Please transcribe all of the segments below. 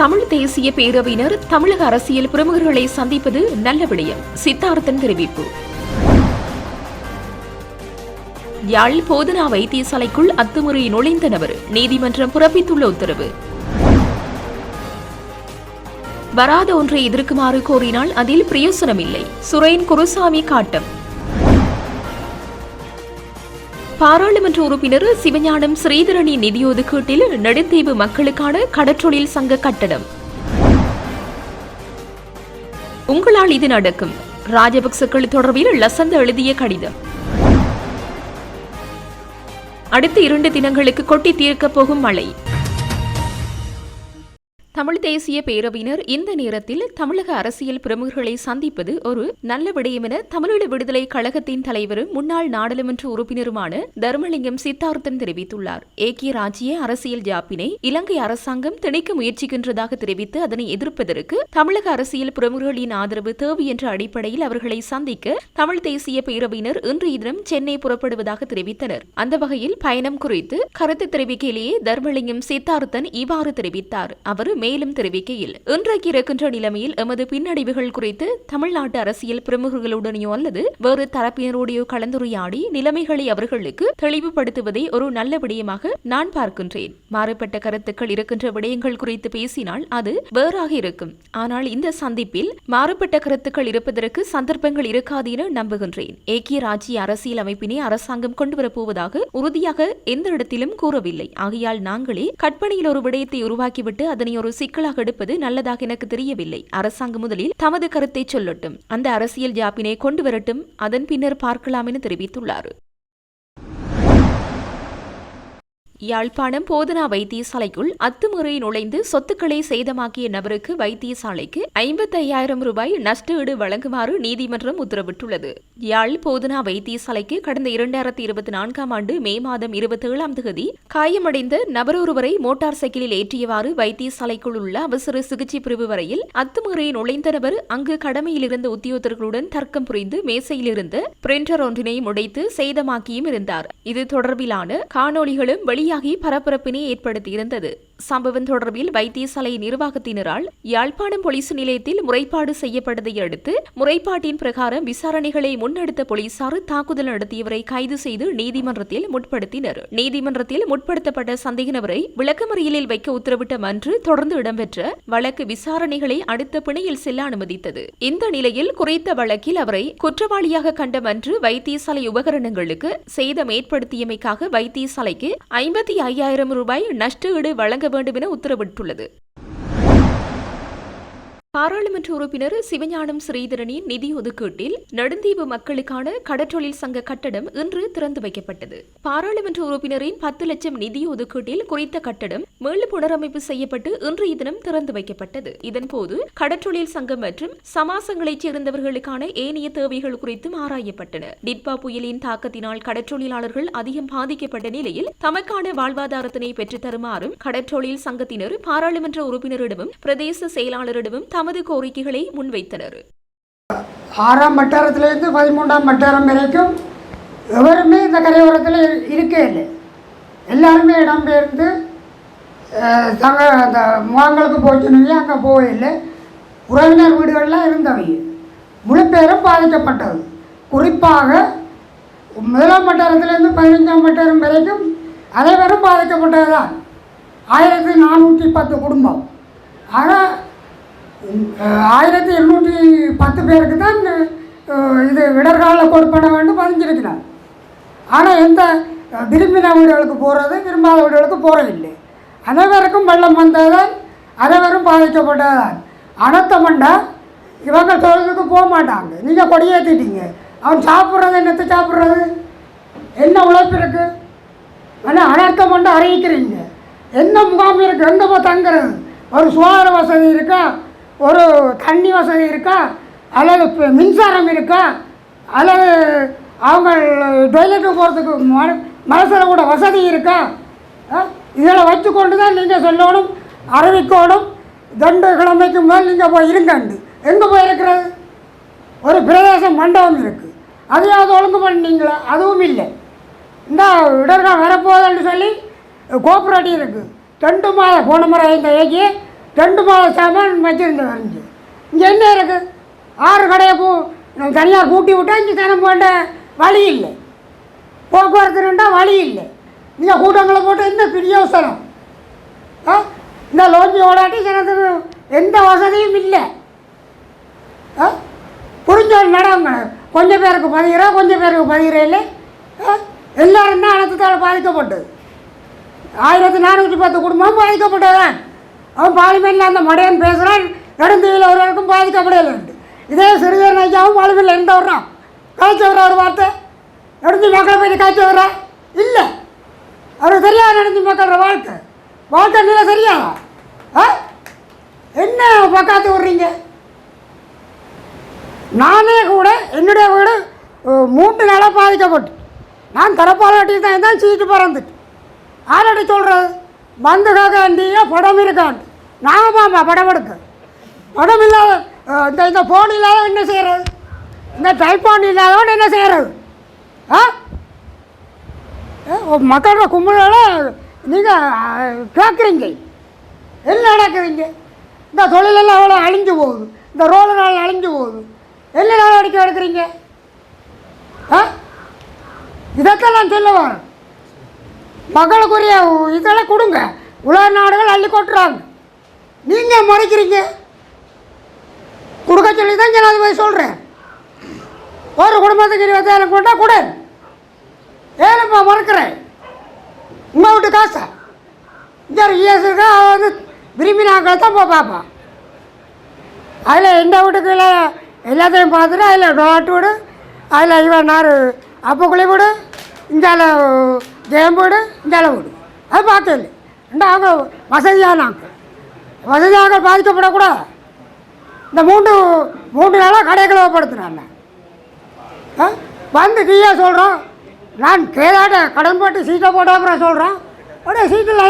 தமிழ் தேசிய பேரவையினர் தமிழக அரசியல் பிரமுகர்களை சந்திப்பது நல்ல விடயம் சித்தார்த்தன் தெரிவிப்பு. யாழ் போதனா வைத்தியசாலைக்குள் அத்துமுறை நுழைந்த நபர் நீதிமன்றம் பிறப்பித்துள்ள உத்தரவு. வராத ஒன்றை எதிர்க்குமாறு கோரினால் அதில் பிரயோசனமில்லை சுரேன் குருசாமி காட்டம். பாராளுமன்ற உறுப்பினர் சிவஞானம் ஸ்ரீதரணி நிதியொதுக்கீட்டில் நெடுந்தீவு மக்களுக்கான கடற்றொழில் சங்க கட்டடம் உங்களால் இது நடக்கும். ராஜபக்சக்கள் தொடர்பில் லசந்த எழுதிய கடிதம். அடுத்த இரண்டு தினங்களுக்கு கொட்டி தீர்க்கப் போகும் மழை. தமிழ் தேசிய பேரவையினர் இந்த நேரத்தில் தமிழக அரசியல் பிரமுகர்களை சந்திப்பது ஒரு நல்ல விடயம் என தமிழீழ விடுதலை கழகத்தின் தலைவரும் முன்னாள் நாடாளுமன்ற உறுப்பினருமான தர்மலிங்கம் சித்தார்த்தன் தெரிவித்துள்ளார். ஏக்கிய ராஜ்ய அரசியல் ஜாப்பினை இலங்கை அரசாங்கம் திணிக்க முயற்சிக்கின்றதாக தெரிவித்து அதனை எதிர்ப்பதற்கு தமிழக அரசியல் பிரமுகர்களின் ஆதரவு தேவை என்ற அடிப்படையில் அவர்களை சந்திக்க தமிழ் தேசிய பேரவையினர் இன்றைய தினம் சென்னை புறப்படுவதாக தெரிவித்தனர். அந்த வகையில் பயணம் குறித்து கருத்து தெரிவிக்கையிலேயே தர்மலிங்கம் சித்தார்த்தன் இவ்வாறு தெரிவித்தார். அவர் மேலும் தெரிவிக்கையில் இன்றைக்கு இருக்கின்ற நிலைமையில் எமது பின்னடைவுகள் குறித்து தமிழ்நாட்டு அரசியல் பிரமுகர்களுடனோ அல்லது வேறு தரப்பினரோடையோ கலந்துரையாடி நிலைமைகளை அவர்களுக்கு தெளிவுபடுத்துவதை ஒரு நல்ல விடயமாக நான் பார்க்கின்றேன். மாறுபட்ட கருத்துக்கள் இருக்கின்ற விடயங்கள் குறித்து பேசினால் அது வேறாக இருக்கும். ஆனால் இந்த சந்திப்பில் மாறுபட்ட கருத்துக்கள் இருப்பதற்கு சந்தர்ப்பங்கள் இருக்காது என நம்புகின்றேன். ஏக்கிய ராஜ்ய அரசியல் அமைப்பினை அரசாங்கம் கொண்டுவரப்போவதாக உறுதியாக எந்த இடத்திலும் கூறவில்லை. ஆகையால் நாங்களே கற்பனையில் ஒரு விடயத்தை உருவாக்கிவிட்டு அதனை ஒரு சிக்கலாக எடுப்பது நல்லதாக எனக்கு தெரியவில்லை. அரசாங்கம் முதலில் தமது கருத்தை சொல்லட்டும். அந்த அரசியல் ஜாப்பினை கொண்டு வரட்டும். அதன் பின்னர் பார்க்கலாம் என தெரிவித்துள்ளார். யாழ்ப்பாணம் போதனா வைத்தியசாலைக்குள் அத்துமுறை நுழைந்து சொத்துக்களை சேதமாக்கிய நபருக்கு வைத்தியசாலைக்கு ஐம்பத்தையாயிரம் ரூபாய் நஷ்டஈடு வழங்குமாறு நீதிமன்றம் உத்தரவிட்டுள்ளது. யாழ் போதனா வைத்தியசாலைக்கு கடந்த இரண்டாயிரத்தி இருபத்தி நான்காம் ஆண்டு மே மாதம் இருபத்தி ஏழாம் தேதி காயமடைந்த நபரொருவரை மோட்டார் சைக்கிளில் ஏற்றியவாறு வைத்தியசாலைக்குள் உள்ள அவசர சிகிச்சை பிரிவு வரையில் அத்துமுறை நுழைந்த நபர் அங்கு கடமையில் இருந்த உத்தியோகத்தர்களுடன் தர்க்கம் புரிந்து மேசையில் இருந்த பிரிண்டர் ஒன்றினை முடைத்து சேதமாக்கியும் இருந்தார். இது தொடர்பிலான காணொளிகளும் வெளியே வெளியாகி பரபரப்பினை ஏற்படுத்தியிருந்தது. சம்பவம் தொடர்பில் வைத்தியசாலை நிர்வாகத்தினரால் யாழ்ப்பாணம் போலீஸ் நிலையத்தில் முறைப்பாடு செய்யப்பட்டதை அடுத்து முறைப்பாட்டின் பிரகாரம் விசாரணைகளை முன்னெடுத்த போலீசார் தாக்குதல் நடத்தியவரை கைது செய்து நீதிமன்றத்தில் முற்படுத்தினர். நீதிமன்றத்தில் முற்படுத்தப்பட்ட சந்தேக நபரை விளக்கமறியலில் வைக்க உத்தரவிட்ட மன்று தொடர்ந்து இடம்பெற்ற வழக்கு விசாரணைகளை அடுத்த பிணையில் செல்ல அனுமதித்தது. இந்த நிலையில் குறித்த வழக்கில் அவரை குற்றவாளியாக கண்ட மன்று வைத்தியசாலை உபகரணங்களுக்கு சேதம் ஏற்படுத்தியமைக்காக வைத்தியசாலைக்கு ஐம்பது இருபத்தி ஐயாயிரம் ரூபாய் நஷ்டஈடு வழங்க வேண்டும் என உத்தரவிட்டுள்ளது. பாராளுமன்ற உறுப்பினர் சிவஞானம் ஸ்ரீதரனின் நிதி ஒதுக்கீட்டில் நெடுந்தீவு மக்களுக்கான கடற்றொழில் சங்க கட்டடம் இன்று திறந்து வைக்கப்பட்டது. பாராளுமன்ற உறுப்பினரின் பத்து லட்சம் நிதி ஒதுக்கீட்டில் குறித்த கட்டடம் மேலும் புனரமைப்பு செய்யப்பட்டு இன்றைய தினம் திறந்து வைக்கப்பட்டது. இதன்போது கடற்றொழில் சங்கம் மற்றும் சமாசங்களைச் சேர்ந்தவர்களுக்கான ஏனைய தேவைகள் குறித்தும் ஆராயப்பட்டன. டிட்பா புயலின் தாக்கத்தினால் கடற்றொழிலாளர்கள் அதிகம் பாதிக்கப்பட்ட நிலையில் தமக்கான வாழ்வாதாரத்தினை பெற்றுத் தருமாறும் கடற்றொழில் சங்கத்தினர் பாராளுமன்ற உறுப்பினரிடமும் பிரதேச செயலாளரிடமும் தமது கோரிக்கைகளை முன்வைத்தனர். ஆறாம் வட்டாரத்திலிருந்து பதிமூன்றாம் வட்டாரம் வரைக்கும் எவருமே இந்த கரையோரத்தில் இருக்கே இல்லை. எல்லாருமே இடம்பெயர்ந்து தங்க அந்த முகாங்களுக்கு போச்சுன்னு அங்கே போகவில்லை உறவினர் வீடுகள்லாம் இருந்தவங்க முழு பேரும் பாதிக்கப்பட்டது. குறிப்பாக முதலாம் வட்டாரத்திலேருந்து பதினஞ்சாம் வட்டாரம் வரைக்கும் அனைவரும் பாதிக்கப்பட்டது தான் ஆயிரத்தி நானூற்றி பத்து குடும்பம். ஆனால் ஆயிரத்தி எண்ணூற்றி பத்து பேருக்கு தான் இது விடர்கால கொடுப்பன வேண்டும் பதிஞ்சிருக்கிறார். ஆனால் எந்த விரும்பின வீடுகளுக்கு போகிறது விரும்பாத வீடுகளுக்கு போகிறதில்லை அனைவருக்கும் வெள்ளம் வந்ததால் அனைவரும் பாதிக்கப்பட்டதுதான் அனத்தமண்டா இவங்க தொழிலுக்கு போக மாட்டாங்க. நீங்கள் கொடியேற்றிட்டீங்க அவன் சாப்பிட்றது என்னத்தை சாப்பிட்றது? என்ன உழைப்பு இருக்குது ஆனால் அனர்த்தம் கொண்டு அறிவிக்கிறீங்க. என்ன முகாம் இருக்குது எங்கே போய் தங்குறது? ஒரு சுகாதார வசதி இருக்கா? ஒரு தண்ணி வசதி இருக்கா? அல்லது இப்போ மின்சாரம் இருக்கா? அல்லது அவங்க டொய்லெட்டு போகிறதுக்கு ம மனசில் கூட வசதி இருக்கா? இதில் வச்சுக்கொண்டு தான் நீங்கள் சொல்லணும் அறிவிக்கணும். தண்டு கிழமைக்கு மேல் நீங்கள் போய் இருங்கண்டு. எங்கே போய் இருக்கிறது ஒரு பிரதேச மண்டபம் இருக்குது அதையாவது ஒழுங்கு பண்ணீங்களா? அதுவும் இல்லை. இந்த இடர்கள் வரப்போகுதுன்னு சொல்லி கோஆப்ரேட்டிவ் இருக்குது ரெண்டு மாதம் போன முறை இந்த ஏகி ரெண்டு மாதம் சாமான் வச்சுருந்த வரைஞ்சி இங்கே என்ன இருக்குது ஆறு கடையை பூ. நம்ம தனியாக கூட்டி விட்டா இங்கே தினம் போண்ட வழி இல்லை. போக்குவரத்து ரெண்டா வழி இல்லை. நீங்கள் கூட்டங்களை போட்டு இந்த பிரியோசனம் ஆ? இந்த லோஞ்சி ஓடாட்டி ஜனத்துக்கு எந்த வசதியும் இல்லை. ஆ? புரிஞ்ச நடங்க கொஞ்சம் பேருக்கு பதிகிறா கொஞ்சம் பேருக்கு பதிகிறே இல்லை. ஆ? எல்லாரும் தான் அனத்தத்தால் பாதிக்கப்பட்டது. ஆயிரத்தி நானூற்றி பத்து குடும்பம் பாதிக்கப்பட்டதான் அவன் பாலிமரில் அந்த மடையன் பேசுகிறான் நடுந்தீவில் ஒருவருக்கும் பாதிக்கப்படலைன்ட்டு இதே சிறுதர் ஐயாவும் பாலிமரில் எந்த வர்றான் காய்ச்சி வர்ற ஒரு வார்த்தை? நடுந்து மக்களை போய் காய்ச்சி வர்ற இல்லை. அவருக்கு தெரியாது நடுந்து மக்களோட வாழ்க்கை? வாழ்க்கை நிலை தெரியாதா ஆ? என்ன பக்காத்து விட்றீங்க நானே கூட என்னுடைய வீடு மூன்று நாளாக பாதிக்கப்பட்டு. நான் தரப்பாலாட்டி தான் தான் சீட்டு பறந்துட்டு. ஆரடி சொல்கிறது வந்து காக்காண்டியா படம் இருக்காண்டு நான் படம் எடுக்க படம் இல்லாத இந்த இந்த ஃபோன் இல்லாத என்ன செய்கிறது இந்த டைஃபோன் இல்லாதவன் என்ன செய்கிறது ஆ மக்களோட கும்பலோட நீங்கள் கேட்குறீங்க என்ன நடக்குதுங்க? இந்த தொழிலெல்லாம் அவ்வளோ அழிஞ்சு போகுது. இந்த ரோலு நாள் அழிஞ்சு போகுது. என்ன நடவடிக்கை எடுக்கிறீங்க? ஆ இதைத்தான் நான் சொல்ல வரேன். மக்களுக்குரிய இதெல்லாம் கொடுங்க. உலக நாடுகள் அள்ளி கொட்டுறாங்க. நீங்கள் முறைக்கிறீங்க. கொடுக்க சொல்லி தான் ஜனாதிபதி சொல்கிறேன் ஒரு குடும்பத்துக்கு இருபத்தாயிரம் கொண்டா கொடு. ஏழுப்பா மறுக்கிறேன். உங்கள் வீட்டு காசா? இங்கே இஎஸ் இருக்கா? அவன் வந்து விரும்பி நாங்கள் தான் போய் பார்ப்பான் அதில் எந்த வீட்டுக்கு இல்லை எல்லாத்தையும் பார்த்துட்டு அதில் டொலாட்டு வீடு. அதில் இவன் நார் அப்பக்குள்ளே வீடு இந்தால ஜெயம் வீடு இந்தால வீடு அது பார்க்க இல்லை ரெண்டு அவங்க வசதியானாங்க வசதியாக பாதிக்கப்படக்கூடாது இந்த மூன்று மூன்று நாளாக கடைகளை படுத்துனாங்க ஆ? வந்து நீயே சொல்கிறோம் நான் கேதாட்ட கடன் போட்டு சீட்டை போட்ட அப்புறம் சொல்கிறேன் உடனே சீட்டில்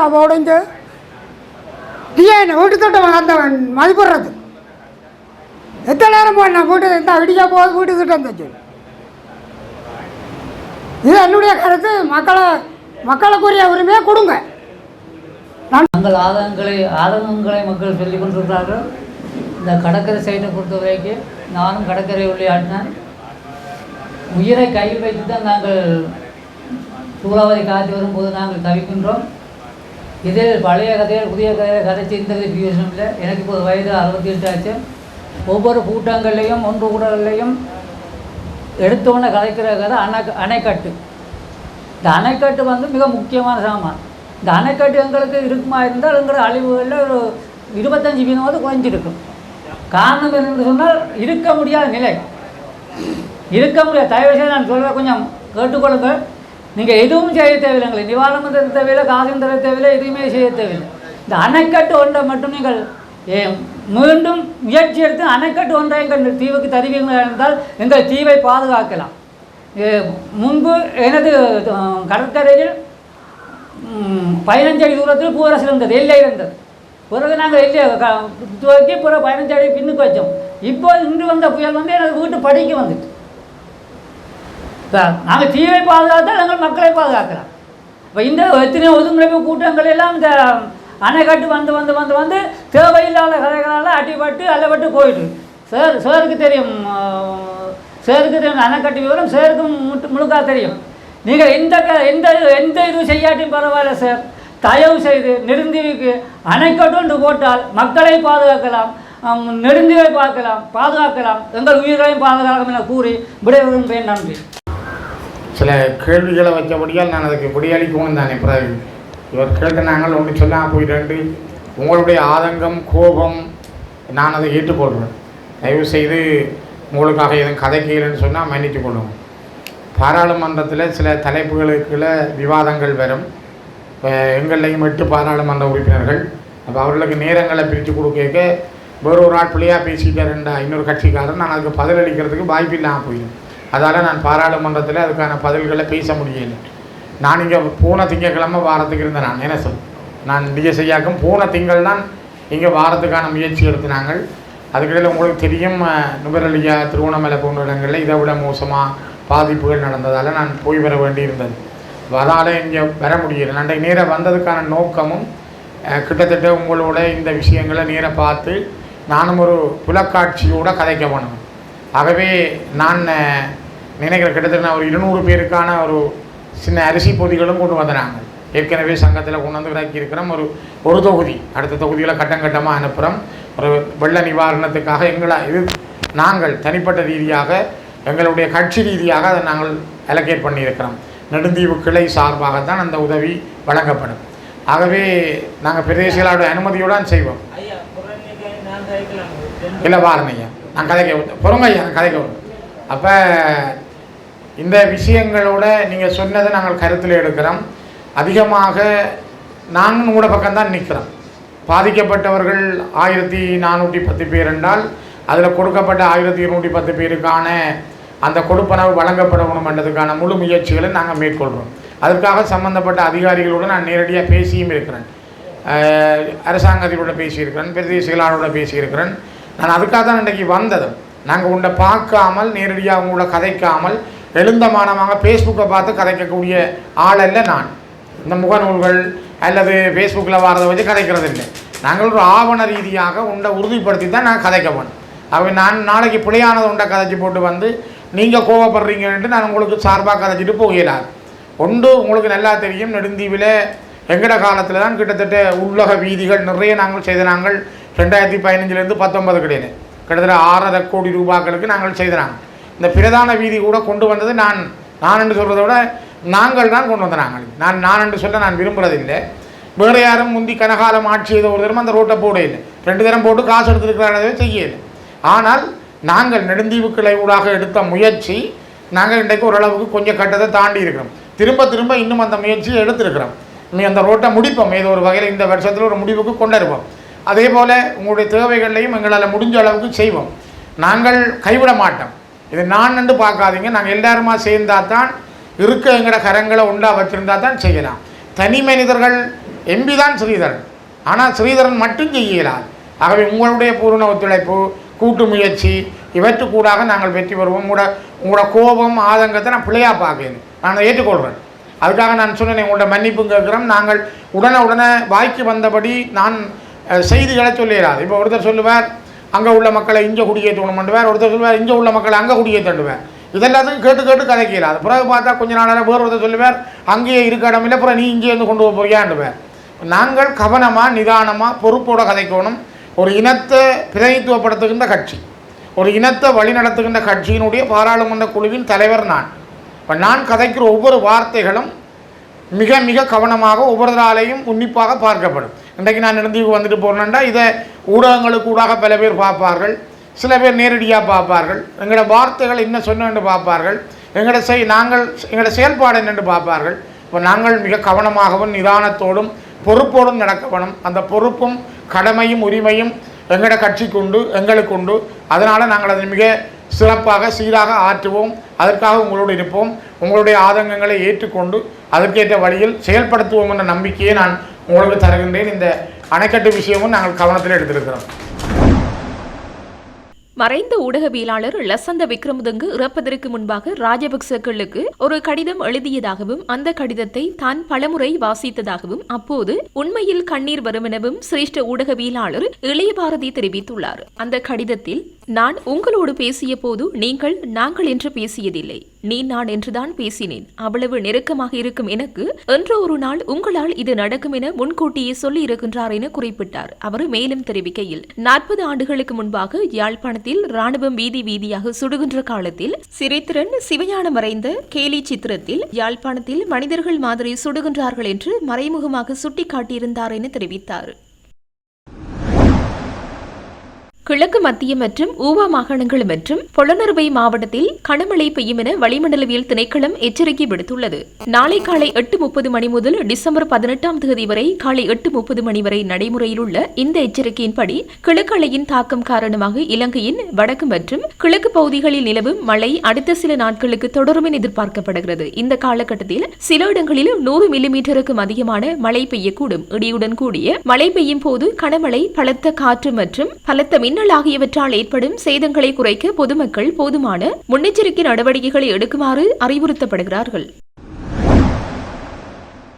அப்போ உடைஞ்சு டீயே என்ன வீட்டு திட்டம் அந்த மதிப்பிடுறது. எத்தனை நேரம் போய் நான் வீட்டு இருந்தால் அடிக்க போகுது வீட்டு திட்டம் தச்சு இது என்னுடைய கருத்து. மக்களை மக்களுக்குரிய உரிமையை கொடுங்க. தங்கள் ஆதங்கங்களை ஆதங்கங்களை மக்கள் சொல்லி கொண்டிருக்கிறார்கள். இந்த கடற்கரை சைடை பொறுத்த வரைக்கும் நானும் கடற்கரை விளையாடினேன் உயிரை கையில் வைத்து தான் நாங்கள் சூறாவளி காற்று வரும்போது நாங்கள் தவிக்கின்றோம். இதில் பழைய கதைகள் புதிய கதையை கதைச்சு இந்த பிரயோஜனம் இல்லை. எனக்கு இப்போது வயது அறுபத்தி எட்டு ஆச்சு. ஒவ்வொரு கூட்டங்கள்லேயும் ஒன்று கூடங்கள்லேயும் எடுத்தோன்னே கதைக்கிற கதை அணை அணைக்கட்டு. இந்த அணைக்கட்டு வந்து மிக முக்கியமான சாமான். இந்த அணைக்கட்டு எங்களுக்கு இருக்குமா இருந்தால் எங்களோட அழிவுகளில் ஒரு இருபத்தஞ்சி வீதமாவது குறைஞ்சிருக்கும் காரணம் என்னன்னு சொன்னால் இருக்க முடியாத நிலை இருக்க முடியாது தயவு செய்து நான் சொல்கிற கொஞ்சம் கேட்டுக்கொள்ளுங்கள் நீங்கள் எதுவும் செய்ய தேவையில்லை எங்களுக்கு நிவாரணம் தர தேவையில்லை காசும் தர தேவையில்லை எதுவுமே செய்ய தேவையில்லை இந்த அணைக்கட்டு ஒன்றை மட்டும் நீங்கள் ஏ, மீண்டும் முயற்சி எடுத்து அணைக்கட்டு ஒன்றை எங்கள் தீவுக்கு தருவீர்கள் என்றால் எங்கள் தீவை பாதுகாக்கலாம் முன்பு எனது கடற்கரையில் பதினஞ்சு அடி தூரத்தில் பூரசு இருந்தது எல்லை இருந்தது. பிறகு நாங்கள் எல்லை துவக்கி பிறகு பதினஞ்சு அடி பின்னுக்கு வச்சோம். இப்போ இன்று வந்த புயல் வந்து எனக்கு வீட்டு படிக்க வந்துட்டு. நாங்கள் தீவை பாதுகாத்தால் நாங்கள் மக்களை பாதுகாக்கலாம். இப்போ இந்த எத்தனை ஒதுங்குறப்பு கூட்டங்கள் எல்லாம் இந்த அணைக்கட்டு வந்து வந்து வந்து வந்து தேவையில்லாத கதைகளால் அடிபட்டு அல்லப்பட்டு போயிட்டு சார் சாருக்கு தெரியும் சேருக்கு தெரியும் அணைக்கட்டு விவரம் சாருக்கும் முட்டு முழுக்கா தெரியும். நீங்கள் எந்த க- எந்த எந்த இது செய்யாட்டியும் பரவாயில்ல சார். தயவு செய்து நெடுந்தீவுக்கு அணைக்கட்டு ஒன்று போட்டால் மக்களை பாதுகாக்கலாம் ஆம், நெடுந்தீவை பார்க்கலாம் பாதுகாக்கலாம். எங்கள் உயிர்களையும் பாதுகாக்கலாம் என கூறி விடைபெறும் நன்றி. சில கேள்விகளை வச்சபடியால் நான் அதுக்கு விடையளிக்கவும் தானே பிறகு. இவர் கேட்க நாங்கள் ஒன்று சொல்லாமல் போயிட்டு உங்களுடைய ஆதங்கம் கோபம் நான் அதை ஏற்றுக்கொள்கிறேன். தயவு செய்து உங்களுக்காக எதுவும் கதைக்கீழன்னு சொன்னால் மன்னித்து கொள்ளுங்கள் பாராளுமன்றத்தில் சில தலைப்புகளுக்குள்ள விவாதங்கள் வரும். இப்போ எங்கள்லையும் எட்டு பாராளுமன்ற உறுப்பினர்கள். அப்போ அவர்களுக்கு நேரங்களை பிரித்து கொடுக்க வேறு ஒரு ஆள் பிள்ளையாக பேசிட்டாருண்டா இன்னொரு கட்சிக்காரன் நான் அதுக்கு பதிலளிக்கிறதுக்கு வாய்ப்பு இல்லாமல் போயிடும். அதால் நான் பாராளுமன்றத்தில் அதுக்கான பதில்களை பேச முடியலை. நான் இங்கே போன திங்கக்கிழமை வாரத்துக்கு இருந்தேன் நான். என்ன சொல்? நான் டிஎஸ்ஐயாக்கும் போன திங்கள் தான் இங்கே வாரத்துக்கான முயற்சி எடுத்தினாங்க. அதுக்கிடையில் உங்களுக்கு தெரியும் நுபரலியா நுவரெலியா திருவண்ணாமலை போன்ற இடங்களில் இதை விட மோசமாக பாதிப்புகள் நடந்ததால் நான் போய் வர வேண்டியிருந்தது. அதால் இங்கே வர முடியல. அன்றைக்கு நேராக வந்ததுக்கான நோக்கமும் கிட்டத்தட்ட உங்களோட இந்த விஷயங்களை நேர பார்த்து நானும் ஒரு புலக்காட்சியோட கதைக்க போனேன். ஆகவே நான் நினைக்கிற கிட்டத்தட்ட நான் ஒரு இருநூறு பேருக்கான ஒரு சின்ன அரிசி பொதிகளும் கொண்டு வந்தாங்க ஏற்கனவே சங்கத்தில் கொண்டு வந்து இறக்கி இருக்கிறோம் ஒரு ஒரு தொகுதி. அடுத்த தொகுதிகளை கட்டம் கட்டமாக அனுப்புகிறோம் ஒரு வெள்ள நிவாரணத்துக்காக எங்களை இது நாங்கள் தனிப்பட்ட ரீதியாக எங்களுடைய கட்சி ரீதியாக அதை நாங்கள் அலோகேட் பண்ணியிருக்கிறோம். நெடுந்தீவு கிளை சார்பாகத்தான் அந்த உதவி வழங்கப்படும். ஆகவே நாங்கள் பிரதேசங்களோட அனுமதியோடு செய்வோம். இல்லை ஐயா. நான் கதைக்க பொறுங்க ஐயா நான் கதைக்க அப்போ இந்த விஷயங்களோட நீங்கள் சொன்னதை நாங்கள் கருத்தில் எடுக்கிறோம். அதிகமாக நாங்கள் உங்களோட பக்கம்தான் நிற்கிறோம் பாதிக்கப்பட்டவர்கள் ஆயிரத்தி நானூற்றி பத்து பேர் என்றால் அதில் கொடுக்கப்பட்ட ஆயிரத்தி இருநூற்றி பத்து பேருக்கான அந்த கொடுப்பனவு வழங்கப்படணும் என்றதுக்கான முழு முயற்சிகளை நாங்கள் மேற்கொள்கிறோம். அதற்காக சம்பந்தப்பட்ட அதிகாரிகளோடு நான் நேரடியாக பேசியும் இருக்கிறேன். அஹ், அரசாங்க அதிபரோட பேசியிருக்கிறேன் பிரதேச செயலாளரோட பேசியிருக்கிறேன். நான் அதுக்காக தான் இன்றைக்கு வந்தது நாங்கள் உண்டை பார்க்காமல் நேரடியாக உங்களோட கதைக்காமல் எழுந்தமானமாக ஃபேஸ்புக்கை பார்த்து கதைக்கக்கூடிய ஆள் அல்ல நான். இந்த முகநூல்கள் அல்லது ஃபேஸ்புக்கில் வாரதை வச்சு கதைக்கிறது இல்லை நாங்கள் ஒரு ஆவண ரீதியாக உண்டை உறுதிப்படுத்தி தான் நான் கதைக்க அவை நான் நாளைக்கு பிழையானது உண்டை கதைச்சி போட்டு வந்து நீங்கள் கோவப்படுறீங்கன்ட்டு நான் உங்களுக்கு சார்பாக கதைச்சிட்டு போகிறார் ஒன்று உங்களுக்கு நல்லா தெரியும் நெடுந்தீவில் எங்கட காலத்தில் தான் கிட்டத்தட்ட உள்ளக வீதிகள் நிறைய நாங்கள் செய்த நாங்கள் ரெண்டாயிரத்தி பதினஞ்சுலேருந்து பத்தொன்பது கிடையாது கிட்டத்தட்ட ஆறரை கோடி ரூபாய்களுக்கு நாங்கள் செய்தனாங்க இந்த பிரதான வீதி கூட கொண்டு வந்தது நான் நான் என்று சொல்கிறத விட நாங்கள் தான் கொண்டு வந்த நாங்கள். நான் நான் என்று சொல்ல நான் விரும்புகிறதில்லை வேறு யாரும் முந்தி கனகாலம் ஆட்சி செய்த ஒரு தரம் அந்த ரோட்டை போட இல்லை ரெண்டு தரம் போட்டு காசு எடுத்துருக்கிறாரவே செய்யலை ஆனால் நாங்கள் நெடுந்தீவு கிளை ஊடாக எடுத்த முயற்சி நாங்கள் இன்றைக்கு ஓரளவுக்கு கொஞ்சம் கட்டத்தை தாண்டி இருக்கிறோம். திரும்ப திரும்ப இன்னும் அந்த முயற்சியை எடுத்திருக்கிறோம். நீ அந்த ரோட்டை முடிப்போம். ஏதோ ஒரு வகையில் இந்த வருஷத்தில் ஒரு முடிவுக்கு கொண்டு அதே போல் உங்களுடைய தேவைகளையும் எங்களால் முடிஞ்ச அளவுக்கு செய்வோம். நாங்கள் கைவிட மாட்டோம். இது நான் என்று பார்க்காதீங்க. நாங்கள் எல்லாருமா சேர்ந்தா தான் இருக்க எங்களோட கரங்களை உண்டா வச்சிருந்தா தான் செய்யலாம். தனி மனிதர்கள் எம்பி தான் ஸ்ரீதரன். ஆனால் ஸ்ரீதரன் மட்டும் செய்யலாம் ஆகவே உங்களுடைய பூர்ண ஒத்துழைப்பு கூட்டு முயற்சி இவற்றுக்கூடாக நாங்கள் வெற்றி பெறுவோம். உங்களோட உங்களோட கோபம் ஆதங்கத்தை நான் பிள்ளையாக பார்க்கணும் நான் ஏற்றுக்கொள்கிறேன் அதுக்காக நான் சொன்னேன் உங்களோட மன்னிப்பு கேட்குறோம். நாங்கள் உடனே உடனே வாய்க்கு வந்தபடி நான் செய்திகளை சொல்லிடாது இப்போ ஒருத்தர் சொல்லுவார் அங்கே உள்ள மக்களை இங்கே குடியேற்றணும் பண்ணுவார் ஒருத்தர் சொல்லுவார் இங்கே உள்ள மக்களை அங்கே குடியேற்றண்டுவார் இதெல்லாத்தையும் கேட்டு கேட்டு கதைக்கிறார் பிறகு பார்த்தா கொஞ்ச நாளாக வேறு ஒருத்தர் சொல்லுவார் அங்கேயே இருக்க இடம் இல்லை அப்புறம் நீ இங்கே இருந்து கொண்டு போக போறியாண்டுவார் நாங்கள் கவனமாக நிதானமாக பொறுப்போட கதைக்கணும். ஒரு இனத்தை பிரதிநிதித்துவப்படுத்துகின்ற கட்சி ஒரு இனத்தை வழிநடத்துகின்ற கட்சியினுடைய பாராளுமன்ற குழுவின் தலைவர் நான். இப்போ நான் கதைக்கிற ஒவ்வொரு வார்த்தைகளும் மிக மிக கவனமாக ஒவ்வொருத்தராலையும் உன்னிப்பாக பார்க்கப்படும். இன்றைக்கு நான் நெடுந்தீவு வந்துட்டு போகிறேன்டா இதை ஊடகங்களுக்கு ஊடாக பல பேர் பார்ப்பார்கள் சில பேர் நேரடியாக பார்ப்பார்கள் எங்களோட வார்த்தைகள் என்ன சொன்னு பார்ப்பார்கள் எங்களோட செய் நாங்கள் எங்களோட செயல்பாடு என்னென்று பார்ப்பார்கள். இப்போ நாங்கள் மிக கவனமாகவும் நிதானத்தோடும் பொறுப்போடும் நடக்க வேணும் அந்த பொறுப்பும் கடமையும் உரிமையும் எங்களோட கட்சிக்கு உண்டு எங்களுக்கு உண்டு. அதனால் நாங்கள் அதை மிக சிறப்பாக சீராக ஆற்றுவோம். அதற்காக உங்களோடு இருப்போம். உங்களுடைய ஆதங்கங்களை ஏற்றுக்கொண்டு அதற்கேற்ற வழியில் செயல்படுத்துவோம் என்ற நம்பிக்கையை நான் உங்களுக்கு தருகின்றேன். இந்த அணைக்கட்டு விஷயமும் நாங்கள் கவனத்தில் எடுத்திருக்கிறோம். மறைந்த ஊடகவியலாளர் லசந்த விக்ரமதுங்கு இறப்பதற்கு முன்பாக ராஜபக்சக்களுக்கு ஒரு கடிதம் எழுதியதாகவும் அந்த கடிதத்தை தான் பலமுறை வாசித்ததாகவும் அப்போது உண்மையில் கண்ணீர் வரும் எனவும் சிரேஷ்ட ஊடகவியலாளர் இளையபாரதி தெரிவித்துள்ளார். அந்த கடிதத்தில் நான் உங்களோடு பேசிய போது நீங்கள் நாங்கள் என்று பேசியதில்லை. நீ நான் என்றுதான் பேசினேன். அவ்வளவு நெருக்கமாக இருக்கும் எனக்கு என்றோ ஒரு நாள் உங்களால் இது நடக்கும் என முன்கூட்டியே சொல்லி இருக்கின்றார் என குறிப்பிட்டார். அவர் மேலும் தெரிவிக்கையில் நாற்பது ஆண்டுகளுக்கு முன்பாக யாழ்ப்பாணத்தில் ராணுவம் வீதி வீதியாக சுடுகின்ற காலத்தில் சிரித்திரன் சிவஞானம் மறைந்த கேலி சித்திரத்தில் யாழ்ப்பாணத்தில் மனிதர்கள் மாதிரி சுடுகின்றார்கள் என்று மறைமுகமாக சுட்டிக்காட்டியிருந்தார் என தெரிவித்தார். கிழக்கு மத்திய மற்றும் ஊவா மாகாணங்கள் மற்றும் பொலனறுவை மாவட்டத்தில் கனமழை பெய்யும் என வளிமண்டலவியல் திணைக்களம் எச்சரிக்கை விடுத்துள்ளது. நாளை காலை எட்டு முப்பது மணி முதல் டிசம்பர் பதினெட்டாம் தேதி வரை காலை எட்டு முப்பது மணி வரை நடைமுறையில் உள்ள இந்த எச்சரிக்கையின்படி கிழக்கு அலையின் தாக்கம் காரணமாக இலங்கையின் வடக்கு மற்றும் கிழக்கு பகுதிகளில் நிலவும் மழை அடுத்த சில நாட்களுக்கு தொடரும் என எதிர்பார்க்கப்படுகிறது. இந்த காலகட்டத்தில் சில இடங்களில் நூறு மில்லிமீட்டருக்கும் அதிகமான மழை பெய்யக்கூடும். இடியுடன் கூடிய மழை பெய்யும் போது கனமழை பலத்த காற்று மற்றும் பலத்த மின் மின்னல் ஆகியவற்றால் ஏற்படும் சேதங்களை குறைக்க பொதுமக்கள் போதுமான முன்னெச்சரிக்கை நடவடிக்கைகளை எடுக்குமாறு அறிவுறுத்தப்படுகிறார்கள்.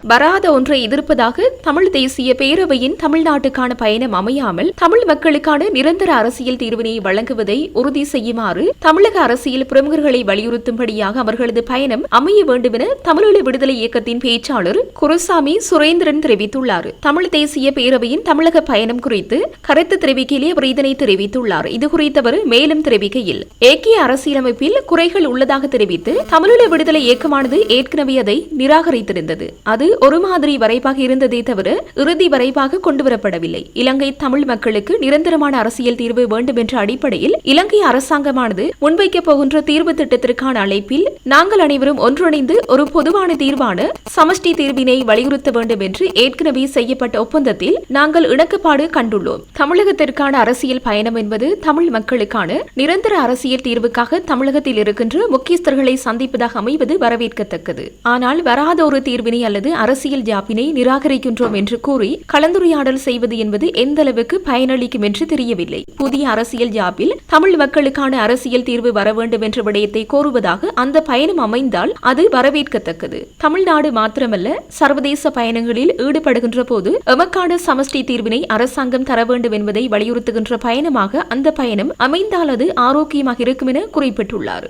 வராத ஒன்றை எதிர்ப்பதாக தமிழ் தேசிய பேரவையின் தமிழ்நாட்டுக்கான பயணம் அமையாமல் தமிழ் மக்களுக்கான நிரந்தர அரசியல் தீர்வினை வழங்குவதை உறுதி செய்யுமாறு தமிழக அரசியல் பிரமுகர்களை வலியுறுத்தும்படியாக அவர்களது பயணம் அமைய வேண்டும் என தமிழீழ விடுதலை இயக்கத்தின் பேச்சாளர் குருசாமி சுரேந்திரன் தெரிவித்துள்ளார். தமிழ் தேசிய பேரவையின் தமிழக பயணம் குறித்து கருத்து தெரிவிக்கையிலே அவர் இதனை தெரிவித்துள்ளார். இது குறித்தவர் மேலும் தெரிவிக்கையில் ஏக்கிய அரசியலமைப்பில் குறைகள் உள்ளதாக தெரிவித்து தமிழீழ விடுதலை இயக்கமானது ஏற்கனவே அதை நிராகரித்திருந்தது. அது ஒரு மாதிரி வரைபாக இருந்ததே தவிர இறுதி வரைபாக கொண்டுவரப்படவில்லை. இலங்கை தமிழ் மக்களுக்கு நிரந்தரமான அரசியல் தீர்வு வேண்டும் என்ற அடிப்படையில் இலங்கை அரசாங்கமானது முன்வைக்கப் போகின்ற தீர்வு திட்டத்திற்கான அழைப்பில் நாங்கள் அனைவரும் ஒன்றிணைந்து ஒரு பொதுவான தீர்வான சமஷ்டி தீர்வினை வலியுறுத்த வேண்டும் என்று ஏற்கனவே செய்யப்பட்ட ஒப்பந்தத்தில் நாங்கள் இணக்கப்பாடு கண்டுள்ளோம். தமிழகத்திற்கான அரசியல் பயணம் என்பது தமிழ் மக்களுக்கான நிரந்தர அரசியல் தீர்வுக்காக தமிழகத்தில் இருக்கின்ற முக்கியஸ்தர்களை சந்திப்பதாக அமைவது வரவேற்கத்தக்கது. ஆனால் வராத ஒரு தீர்வினை அல்லது அரசியல் ஜாப்பினை நிராகரிக்கின்றோம் என்று கூறி கலந்துரையாடல் செய்வது என்பது எந்த அளவுக்கு பயனளிக்கும் என்று தெரியவில்லை. புதிய அரசியல் ஜாப்பில் தமிழ் மக்களுக்கான அரசியல் தீர்வு வர வேண்டும் என்ற விடயத்தை கோருவதாக அந்த பயணம் அமைந்தால் அது வரவேற்கத்தக்கது. தமிழ்நாடு மாத்திரமல்ல சர்வதேச பயணங்களில் ஈடுபடுகின்ற போது எமக்கான சமஷ்டி தீர்வினை அரசாங்கம் தர வேண்டும் என்பதை வலியுறுத்துகின்ற பயணமாக அந்த பயணம் அமைந்தால் அது ஆரோக்கியமாக இருக்கும் என குறிப்பிட்டுள்ளார்.